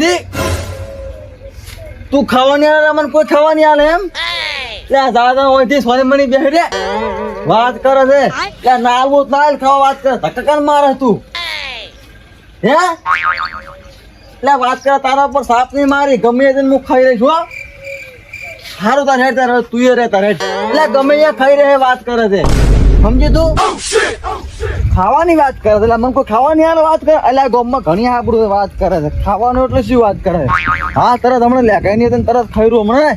લીધી તું ખાવાની આલે મને કોઈ ખાવાની આલે એમ? લે દાદા ઓઈથી સોની મની બેહી રે. વાત કરે છે. લે નાલવું નાલ ખાવા વાત કરે ધક્કન મારે તું. હે? લે વાત કરે તારા પર સાપ નહીં મારી ગમે તે હું ખાઈ રહી હો. સારું તાર હેડ તાર તું એ રે તાર હેડ. લે ગમે એ ખાઈ રહે વાત કરે છે. સમજી તું? ખાવાની વાત કરે એટલે મને કોઈ ખાવાની હાલ વાત કરે? એટલે ગોમમાં ઘણી આબરૂ વાત કરે છે. ખાવાનું એટલે શું વાત કરે? હા તરત હમણાં લે કઈ નહીં તરત રહ્યું હમણાં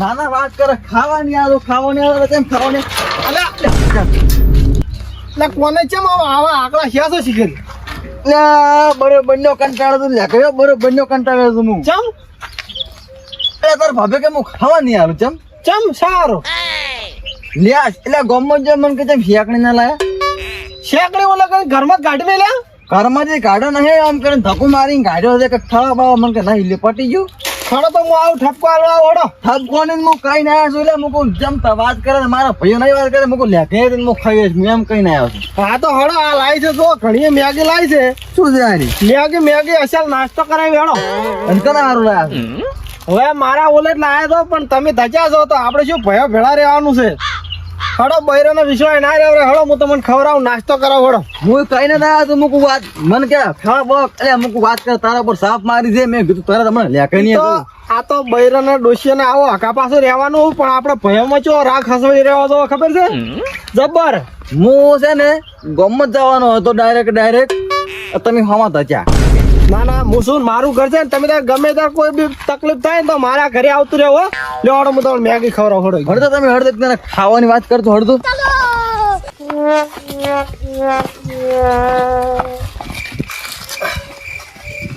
ના ના વાત કરે ખાવાની આલો ખાવાની આલો કેમ ખાવાની? એટલે કોને ચમ આવા આકડા હિયા શીખે શીખેલ લે બરો બંને કંટાળો તું લે કયો બરો બંને કંટાળો તું હું ચમ? એ તાર ભાભે કે હું ખાવાની આલું ચમ? ચમ સારું. લ્યા એટલે ગામમાં જે મને કે ચમ શિયાકણી ના લાયા? શેકડી ઓલા કઈ ઘરમાં કાઢી લે લ્યા? ઘરમાંથી કાઢો નહીં આમ કરીને ધક્કો મારીને કાઢ્યો છે કે ખાવા બાવા મને કે નહીં લે પટી ગયું. ખડો તો હું આવું ઠપકો આલવા ઓડો. ઠપકો ને હું કઈ ના આવ્યો છું એટલે મુકું જમતા વાત કરે મારા ભાઈઓ નહીં વાત કરે મુકું લે કે હું ખાઈ હું એમ કઈ ના આવ્યો છું. હા તો હડો આ લાવી છે જો ઘણી મેગી લાવી છે. શું છે આની? મેગી મેગી અસલ નાસ્તો કરાવી હેડો. હારું લાયા હવે મારા ઓલેટ લાવ્યા લાયા તો પણ તમે ધજા છો તો આપણે શું ભયો ભેળા રહેવાનું છે? હડો બૈરાનો વિશ્વાસ ના રે હડો હું તમને ખવડાવું નાસ્તો કરાવ હડો હું કઈ ના થાય તો મુકું વાત. મને કે ખાવા બક. અરે મુકું વાત કર તારા પર સાપ મારી દે મેં કીધું તારા તમને લે કઈ નહીં તો હતું. આ તો બૈરાના ડોશિયાને આવો હકા પાછું રહેવાનું પણ આપણે ભય ચો રાખ હસવાઈ રહેવા તો ખબર છે? જબર હું છે ને ગમત જવાનો હતો ડાયરેક્ટ ડાયરેક્ટ તમે હમા થયા ના ના હું શું મારું ઘર છે ને તમે ત્યાં ગમે ત્યાં કોઈ બી તકલીફ થાય ને તો મારા ઘરે આવતું રહેવો લેવાડો હું તમને મેગી ખવડાવ હડો હડતો તમે હડતો તને ખાવાની વાત કરતો હડતો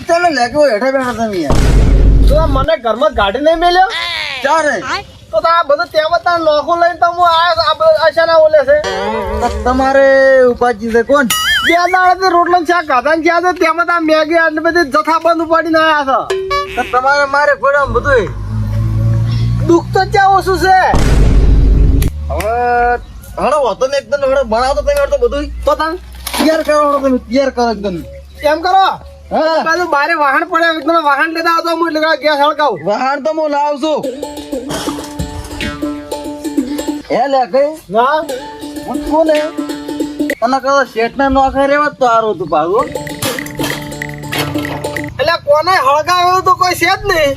ચાલો લેકે હેઠા બેઠા તમે યાર. તો મને ઘરમાં ગાડી નહીં મેલ્યો? ચારે. તો આ બધું ત્યાં બધા નોખું લઈને તો હું આ અચાનક ઓલે છે? તમારે ઉપાજી છે કોણ? બે દાડાથી રોટલો ને ખાધા ને બધા મેગી આટલી બધી જથ્થાબંધ ઉપાડીને આવ્યા છો. તમારે મારે ગોડામ બધું દુઃખ તો ત્યાં ઓછું છે. હવે હળો હતો ને એકદમ હળો ભણાવતો તમે હળો બધું તો તને તૈયાર કરો તમે તૈયાર કરો એકદમ એમ કરો? પેલું બારે વાહન પડે એકદમ વાહન લેતા આવતો હું એટલે ગેસ હળગાવું. વાહન તો હું લાવશું. એ લે કઈ. હા? હું કોને? અને કદાચ શેઠના નોખા રેવા તો સારું હતું પાછું એટલે કોને હળગાવ્યો તો કોઈ છે જ નહીં.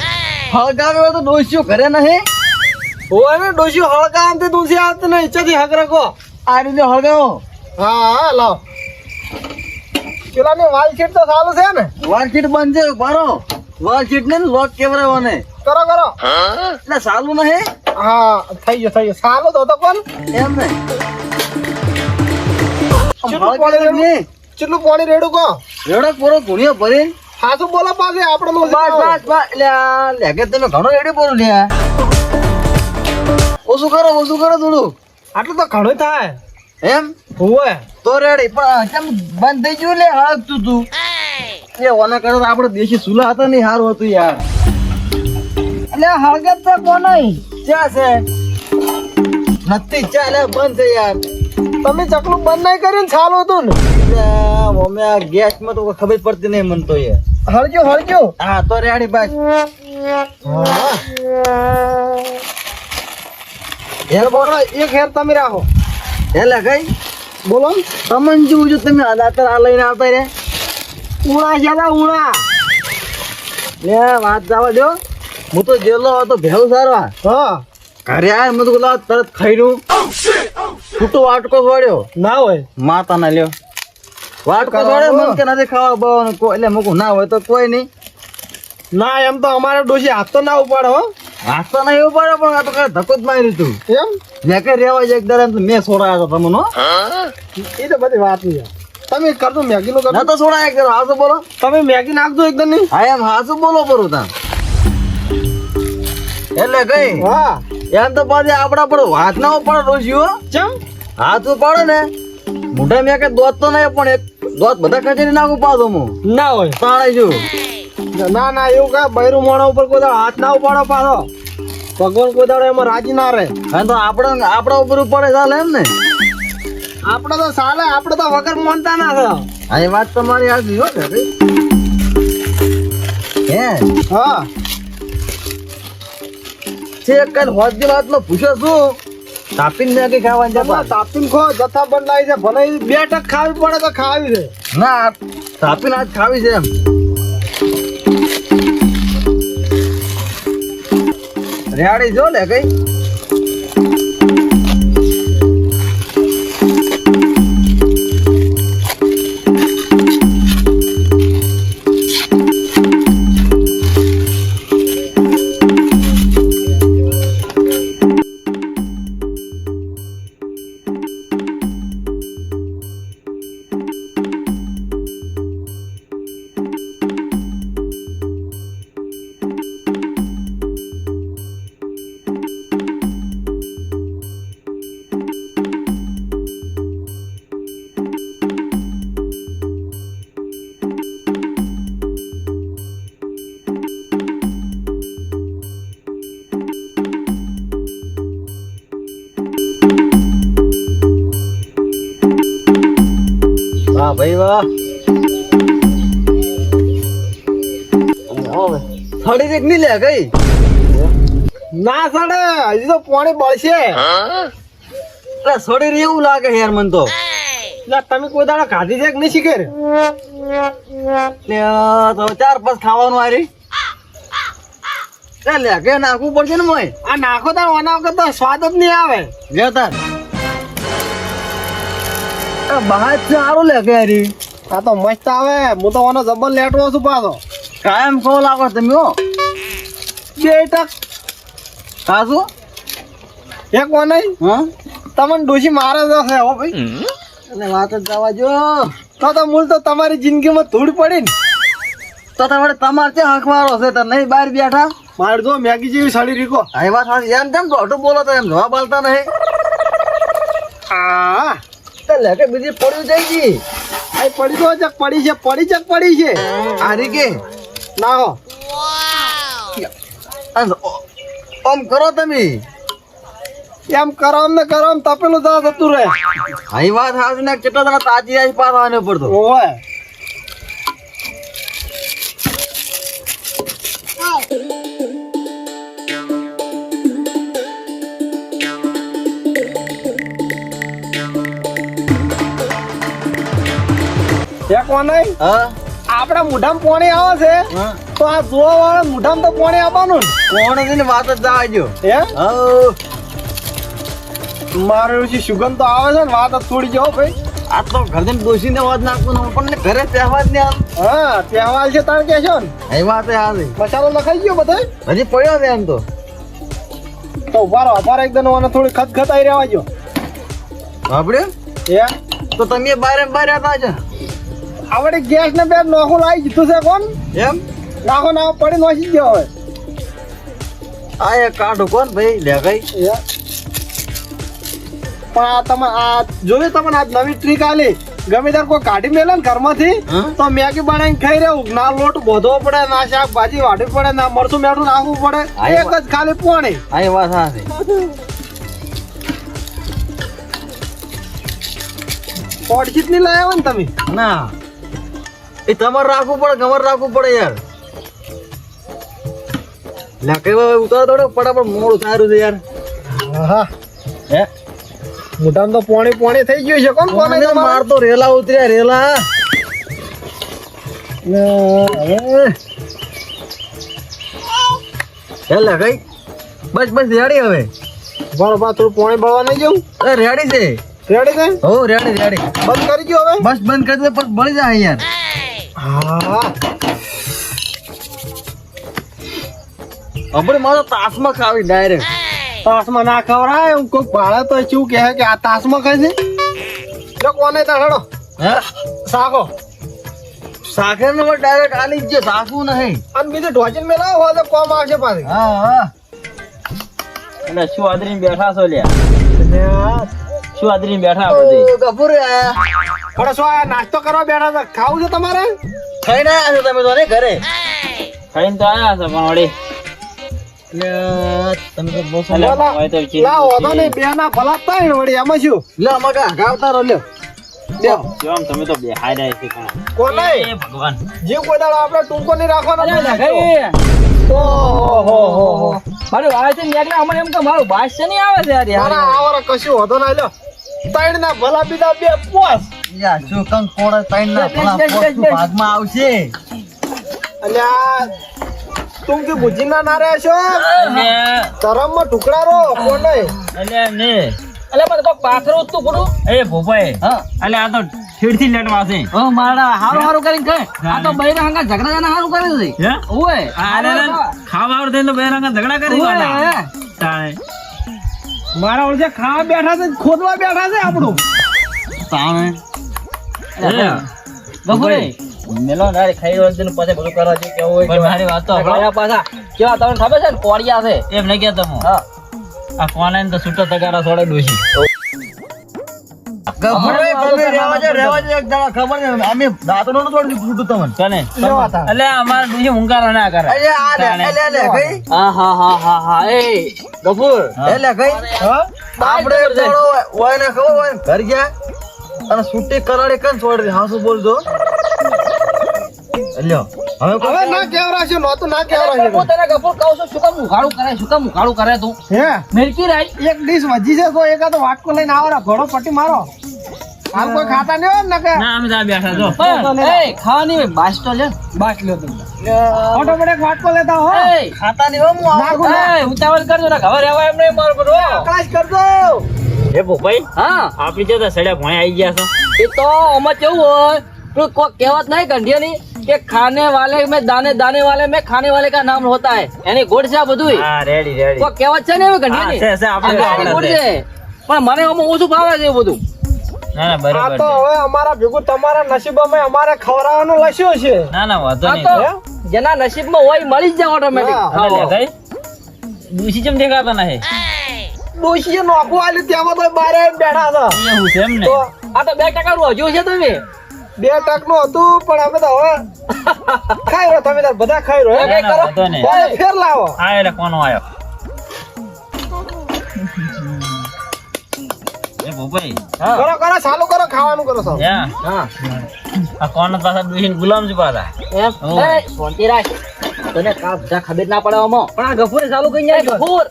હળગાવ્યો તો ડોસ્યો ઘરે નહીં. હોય ને ડોશી હળગાવતી તુલસી આવતી નહીં. ઈચ્છાથી હક રાખો આ રીતે હળગાવો. હા હા લાવ. પેલાની વાલ તો સારું છે ને. વારસીટ બંધ છે બારો વારસીટ ને લોક કેવરાવાને કરો કરો. એટલે સારું નહીં. હા થઈ ગયો થઈ ગયો. સારું તો હતો કોણ એમ ને કેટલું પાણી રેડું? કેટલું પાણી રેડું કો રેડો પૂરો ગુણિયો ભરીને હાસુ બોલો પાસે આપણે બસ બસ બસ. એટલે લેગે તમે ઘણો રેડી પૂરું લે. ઓછું કરો ઓછું કરો થોડું. આટલું તો ઘણું થાય. એમ? હોય તો રેડી પણ કેમ બંધ થઈ ગયું લે હાલતું તું. એ ઓના કરો તો આપણે દેશી સુલા હતા નહીં સારું હતું યાર. એટલે હળગત તો કોણ ક્યાં છે? નથી ચાલે બંધ છે યાર. તમે ચકલું બંધ નહીં કરીને ને ચાલુ હતું ને? અમે આ ગેસમાં તો ખબર પડતી નહીં મન તો એ. હળગ્યો હળગ્યો હા તો રેડી બસ હેર બોલો એક હેર તમે રાખો. હેલે કઈ? બોલો. તમને જેવું જો તમે અદાતર આ લઈને આવતા રે ઉણા જ્યાદા ઉણા. લે વાત જવા દો. હું તો જેલો હતો ભેલ સારવા હા. ઘરે આય મેં લાવ તરત ખાઈ લઉં. છૂટો વાટકો વાળ્યો. ના હોય. માતા ના લ્યો. વાટકો વાળ્યો મન કે નથી ખાવા બાવાનું એટલે મૂકું. ના હોય તો કોઈ નહીં. ના એમ તો અમારે ડોસી હાથ તો ના ઉપાડે હો. હાથ તો નહીં ઉપાડે પણ આ તો કઈ ધક્કો જ મારી તું. એમ? મેં કઈ રેવા એક દર મેં છોડાયા હતા તમને. એ તો બધી વાત નહીં તમે કરજો મેગી નું કરજો. તો છોડાય એક દર. હાસુ બોલો. તમે મેગી નાખજો એકદમ નહીં હા એમ હાસુ બોલો પરું તા એટલે કઈ હા. એમ તો પાછી આપડા પર હાથ ના પડે ડોશીઓ ચમ? હાથ પડે ને. મોઢા મેં કે દોત તો નહીં પણ એક દોત બધા કચેરી નાખું પાછો હું. ના હોય. તાણે છું. ના ના એવું કા બૈરું મોણા ઉપર કોઈ હાથ ના ઉપાડો પાછો. ભગવાન કોઈ દાડો એમાં રાજી ના રહે. હા તો આપણે આપડા ઉપર પડે ચાલે એમ ને. આપણે તો ચાલે આપણે તો વગર માનતા ના થયો. હા એ વાત તમારી હાજી હો ને હે? હા. છે હોજની વાતમાં પૂછો છું તાપીન ને ખાવાની તમારે જતા તાપીને ખો જથ્થા બંધ છે. ભલે બે ટક ખાવી પડે તો ખાવી છે. ના તાપીન આજ ખાવી છે એમ. રેડી જો લે કઈ. ભાઈ વાહ. થોડી રીક નહીં લે કઈ ના સડે હજી તો પાણી બળશે. એટલે થોડી રે એવું લાગે યાર મન તો. એટલે તમે કોઈ દાડા ખાધી છે કે નહીં શીખે લે તો ચાર પાંચ ખાવાનું આરી લે કે નાખવું પડશે ને મોય આ નાખો તાર ઓના વગર તો સ્વાદ જ નહીં આવે. લે તાર. બહાર સારું લે કે યારી આ તો મસ્ત આવે. હું તો ઓનો જબર લેટવો છું પાછો. કાયમ ખો લાગો તમે હો. બે ટક એક નહીં. હા? તમને ડોશી મારે હો ભાઈ. અને વાત જ જવા જો તો તો મૂળ તો તમારી જિંદગીમાં ધૂળ પડી ને. તો તમારે તમારે ત્યાં હકવારો છે તો નહીં બહાર બેઠા? મારે જો મેગી જેવી સાડી રીકો એ વાત સાચી. એમ કેમ દોઢું બોલો તો એમ જવાબ આલતા નહીં? હા તો બીજી પડ્યું જઈ ગઈ આ પડી તો પડી છે પડી છે. હારી કે? આ ઓમ કરો તમે. એમ કરો ને કરો તપેલું થતું રહે. આ વાત સાચી ને કેટલા તાજી આઈ પાસ આવવાનું પડતો આપણા મોઢામાં પોણી આવે છે? તો આ જોવા વાળા મુઢામ તો પોણી આવવાનું કોણ ને વાત જ જવા જો હે મારું મારે સુગંધ તો આવે છે ને વાત જ થોડી જાઓ ભાઈ. આ તો ઘરને ડોસીને વાત નાખવું ને પણ ઘરે તહેવાર ને હા તહેવાર છે તાર કે છો ને? એ વાત હારી મસાલો લખાઈ ગયો બધે? હજી પડ્યો છે એમ તો. તો ઉભારો અમારે એકદમ ઓને થોડી ખતખતાઈ રહેવા જો આપણે હે? તો તમે બારે ને બારે હતા છે. આવડે ગેસ ને બે નોખું લાવી દીધું છે કોણ? એમ? નાખો નાખો પડી નોસી ગયો હવે. આ એક કાઢો કોણ ભાઈ? લે ગઈ. પણ આ તમે આ જોયું તમને આજ નવી ટ્રીક આલી? ગમે ત્યારે કોઈ કાઢી મેલે ને ઘરમાંથી? તો મેગી બનાવીને ખાઈ રહ્યું. ના લોટ બોધવો પડે ના શાકભાજી વાઢવી પડે ના મરચું મેઠું નાખવું પડે. એક જ ખાલી પોણી. આ વાત હારી ઓળખીતની લાવ્યા ને તમે? ના. એ તમારે રાખવું પડે કમર રાખવું પડે યાર. લે કઈ હવે ઉતાર દોડો પણ મોડું સારું છે યાર. હા હે? મોટા તો પોણી પોણી થઈ ગયું છે. કોણ કોને? મારતો રેલા ઉતર્યા રેલા. હે લે કઈ? બસ બસ રેડી હવે. બરાબર થોડું પોણી ભરવા નહીં જવું? રેડી છે. રેડી છે? હો રેડી રેડી. બંધ કરી ગયો હવે. બસ બંધ કરી દે પણ બળી જાય યાર હા. આપણે મારો તાસમાં ખાવી ડાયરેક્ટ તાસમાં ના ખવડાય હું કોઈ ભાડે તો શું કહે કે આ તાસમાં ખાય છે? જો કોને ત્યાં હેડો. હે? સાગો. સાગર નો ડાયરેક્ટ આલી જ સાસુ નહીં. અને બીજું ઢોચીને મેલાવો હોય તો કોમ આવશે પાછી. હા હા. અને શું આદરીને બેઠા છો લ્યા? શું આદરીને બેઠા બધી? ગભુર. આયા પણ શું આ નાસ્તો કરવા બેઠા હતા ખાવું છે તમારે? ખાઈને આવ્યા છો તમે તો ને ઘરે? ખાઈને તો આવ્યા છો પણ વળી. લે મારું આવે છે ને એમ કે મારું બાસ છે નહીં આવે છે કશું હોતો ના ત્રણ ના ભલા બીજા બે પોસ યા જો કંક કોણે તૈન ના ભલા ભાગમાં આવશે? અલ્યા તું કે બુજી ના ના રહેશો અને તરમમાં ટુકડા રો કોને અલ્યા ને. એટલે પણ કોક પાથરો તું ખોટું? એ ભોપાઈ હા. એટલે આ તો ઠીડથી લેટવા છે ઓ મારા હારું હારું કરીને કહે આ તો બૈરા હંગા ઝઘડા જાના હારું કરે છે. ઓય અરે ખાવા આવડે તો બે હંગા ઝઘડા કરી ઓય, તાણે. મારા ઓળખે ખાવા બેઠા છે ખોદવા બેઠા છે આપણું. તાણે. એ, ગફુરી, મેલો ના ખાઈ વળગે ને બધું કરવા જેવું કેવું હોય મારી વાત તો સાંભળો. પાછા કેવા તમને ખબર છે ને કોળિયા છે. એમ નહીં કહેતો હું. હા. આ કોને તો છૂટો તગારા છોડે ડોશી. ગભરાય તમે રહેવા દે રહેવા દે એક દાડા ખબર છે. અમે દાંતનો નતો તોડી ફૂટું તમને. કોને? લેવા તા. એટલે અમારા ડોશી હુંકારો ના કરે. અરે આ લે તાણે. લે લે ગઈ હા હા હા હા હા એ ગફુર. એ લે ગઈ હા. આપણે એક દાડો હોય ને ખબર હોય ને ઘર ગયા. અને છૂટી કરાડે કન છોડી હા શું બોલજો. લ્યો હવે હવે ના કેવરા છે નો તો ના કેવરા છે. પોતાને ગફુર કહું છું શું કામ ઉઘાડું કરે શું કામ ઉઘાડું કરે તું? હે? મેરકી રાઈ એક ડીશ વધી છે તો એકાદો વાટકો લઈને આવરા ઘોડો પટ્ટી મારો. આમ કોઈ ખાતા નહીં હોય ને કે ના અમે તો બેઠા જો એ ખાવાની હોય, બાસ તો લે બાટ લ્યો. તમે પડે વાટકો લેતા હો. ખાતા નહીં હો હું આવું. ઉતાવળ કરજો ને ખબર રહેવા એમ નહીં મારું બધું હો. કરજો. હે ભોપાઈ હા. આપણી જતા સડ્યા ભોય આવી ગયા છો. એ તો આમાં કેવું હોય? પેલું કોઈ કહેવત નહીં ગંઢિયાની કે ખાને વાલે મેં દાને દાને વાલે મેં ખાને વાલે કા નામ હોતા હે? એની ગોળ છે આ બધું હા રેડી રેડી કોઈ કહેવત છે ને એવી ગંઢિયાની? છે છે આપણે ગોળ છે. પણ મને આમાં ઓછું ભાવે છે બધું. ના ના આ અમારે ખવડાવવાનું લખ્યું છે. જેના નસીબમાં હોય મળી જ જાય ઓટોમેટિક દૂષી નહીં? ડોશીએ નોખું આલ્યું તેમાં તો બારે બેઠા હતા. એવું છે એમ ને? તો આ તો બે ટકા નું હજુ છે તમે? બે ટકનું હતું પણ અમે તો હવે ખાઈ રહ્યો તમે બધા ખાઈ રહ્યો કઈ કરો ફેર લાવો? આ એટલે કોનો આવ્યો એ ભોપાઈ. કરો કરો ચાલુ કરો ખાવાનું કરો હા. આ કોનો પાછા ડોશી ગુલામ છે પાછા? એમ? શાંતિ રાખ. તને કા બધા ખબર ના પડે આમાં. પણ આ ગફુરે ચાલુ કરી જાય ગફુર.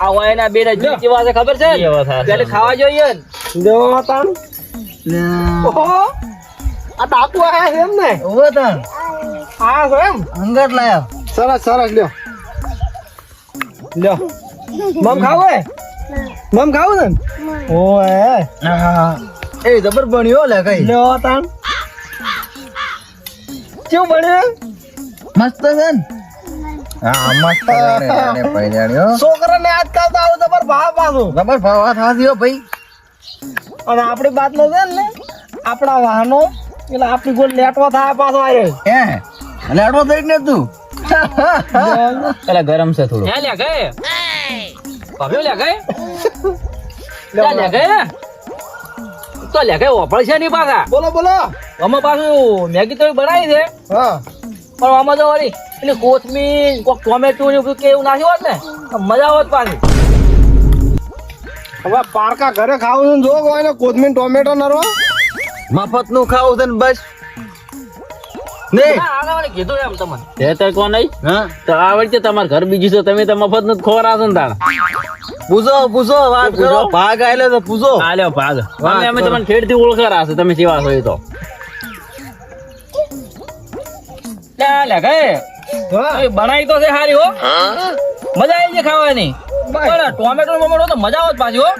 આ બે રજી કેવા છે ખબર છે? એ વાત સાચી. પેલે ખાવા જોઈએ ને. દેવો હતા ઓહો. આ ટાકુ આયા છે એમ ને ઊભો તાણ. આ છે એમ? અંગત લાયા. સરસ સરસ લ્યો. લ્યો. મમ ખાવું મમ ખાવું ને? ઓય. એ જબર બન્યો લે કઈ. લ્યો તાણ કેવું બન્યું મસ્ત છે ને? છોકરાને આજકાલ તો આવું જબર ભાવ પાછું. જબર ભાવ વાત ભાઈ. અને આપણી બાત નો છે ને આપણા વાહનો એટલે આપણી ગોળ લેટવા થાય પાછો આવ્યો હે લેડવો થઈ ને તું. પેલા ગરમ છે થોડું. હે લે ગયે ભાભી લે ગયે લે લે ગયે તો લે ગયે ઓપળ છે નહીં પાછા. બોલો બોલો. અમે પાછું મેગી તો બનાવી છે. હા. પણ આમાં તો વળી. એટલે કોથમીર કોક ટોમેટો ને બધું કે એવું નાખ્યું હોત ને મજા આવત પાછી. હવે પારકા ઘરે ખાવું છે જો હોય ને કોથમીર ટોમેટો નરવા મફતનું ખાવું છે ને બસ. કીધું એમ તમને. તે તો કોણ નહીં. હા. તો આવડશે તમારે ઘર બીજું છે તમે તો મફતનું ખોરાશો ને તાણ. પૂછો પૂછો વાત કરો. ભાગ આયલો તો પૂછો. આ ભાગ. અમે તમને ઠેડથી ઓળખારા છે તમે સેવા છો તો. બનાવી તો છે સારી હો. મજા આવી છે ખાવાની. પણ ટોમેટો મોમેટો તો મજા આવત પાછી હો.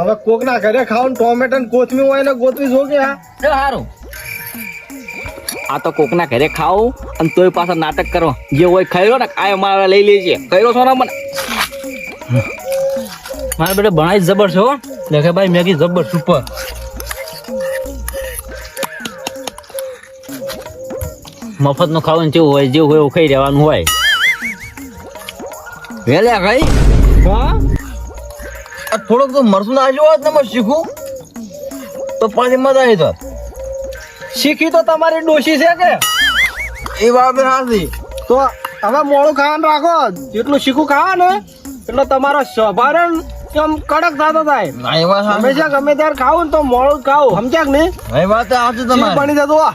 હવે કોક ના ઘરે ખાવું ટોમેટો ને કોથમીર હોય ને ગોતવી જો કે સારું આ તો કોકના ઘરે ખાવું અને તોય પાછા નાટક કરો. જે હોય ખાઈ ને આ અમારે લઈ લેજે. કર્યો છો ને મને. મારે બેટા ભણાઈ જબર છે હો. દેખે ભાઈ મેગી જબર સુપર મફતનું ખાવાનું જેવું હોય જેવું હોય એવું ખાઈ રહેવાનું હોય. વેલે કઈ? હા? આ થોડોક તો મરસું નાખ્યું હોત ને મેં શીખું. તો પાછી મજા આવી તો શીખી તો તમારી ડોશી છે કે? એ વાત હાથી તો હવે મોડું ખાવાનું રાખો. જેટલું શીખું ખાવા ને એટલે તમારો સ્વભારણ કેમ કડક થતો થાય વાત હંમેશા ગમે ત્યારે ખાવું ને તો મોડું ખાવું. સમજ્યા કે નહીં? એ વાત આજે સાચી પાણી તમારી બની જતું આ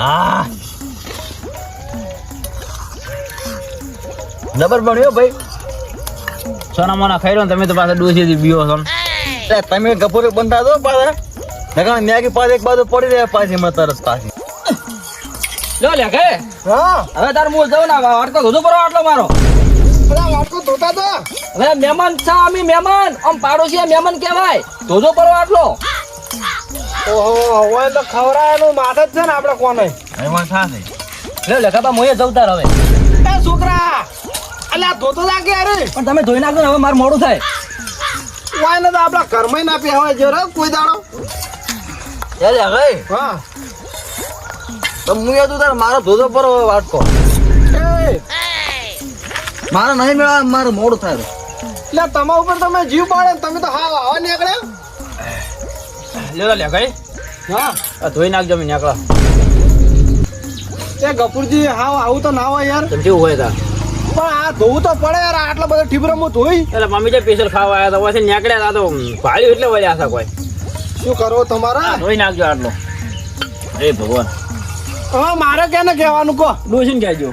હા. જબર ભણ્યો ભાઈ. સોના મોના ખાઈ તમે તો પાછા ડોસી બીઓ છો તમે ગપોરે બંધા દો પાછા? નકર મેગી પાછી એક બાજુ પડી રહ્યા પાછી હમણાં તરત પાછી. લો લે કે હા. હવે તાર હું જાઉં ના વાટકો ધોધો પરો આટલો મારો. વાટકો ધોતા તો. હવે મહેમાન છા અમે મહેમાન. આમ પાડોશી મહેમાન કહેવાય. ધોધો પરો આટલો. ઓહો હવે તો ખવડાવવાનું માથે જ છે ને આપણે કોને. મહેમાન વાત સાચી લે લેખા મોયે જવતા તાર હવે. એ છોકરા અલ્યા ધોતો લાગે અરે પણ તમે ધોઈ નાખો હવે મારું મોડું થાય. વાય ને તો આપણા ઘરમાં ના પીવા હોય જો રે કોઈ દાડો. એ લે ભાઈ. હા. તો હું એ તું તાર મારો ધોધો પર વાટકો મારે નહીં મેળવા મારું મોડું થાય. એટલે તમારા ઉપર તમે જીવ પાડે ને તમે તો હા આવા નીકળ્યા. લેતા લે ખાઈ હા. આ ધોઈ નાખજો મેં નીકળા. એ ગપુરજી હા આવું તો ના હોય યાર. તમે કેવું હોય તા? પણ આ ધોવું તો પડે યાર આટલા બધા ઠીબરા હું ધોઈ. એટલે મમ્મી જે પેશલ ખાવા આવ્યા હતા પછી નીકળ્યા હતા તો ભાડ્યું એટલે વળ્યા હતા કોઈ. શું કરો તમારા? ધોઈ નાખજો આટલો. એ ભગવાન. હવે મારે કેને કહેવાનું કહો? ડોસીને કહેજો.